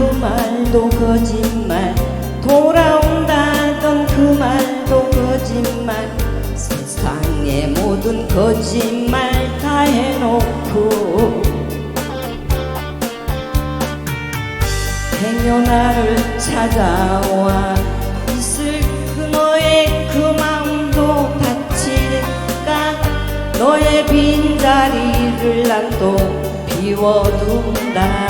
그 말도 거짓말 돌아온다던 그 말도 거짓말. 세상의 모든 거짓말 다 해놓고 행여 나를 찾아와. 있을 그 너의 그 마음도 다칠까? 너의 빈자리를 난 또 비워둔다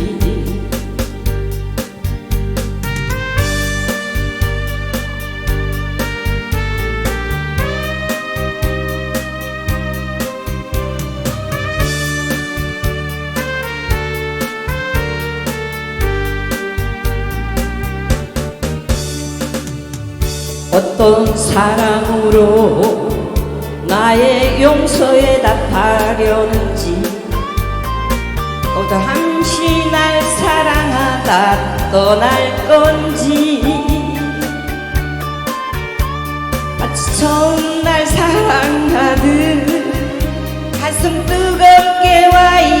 어떤 사랑으로 나의 용서에 답하려는지 또 잠시 날 사랑하다 떠날 건지. 마치 처음 날 사랑하듯 가슴 뜨겁게 와있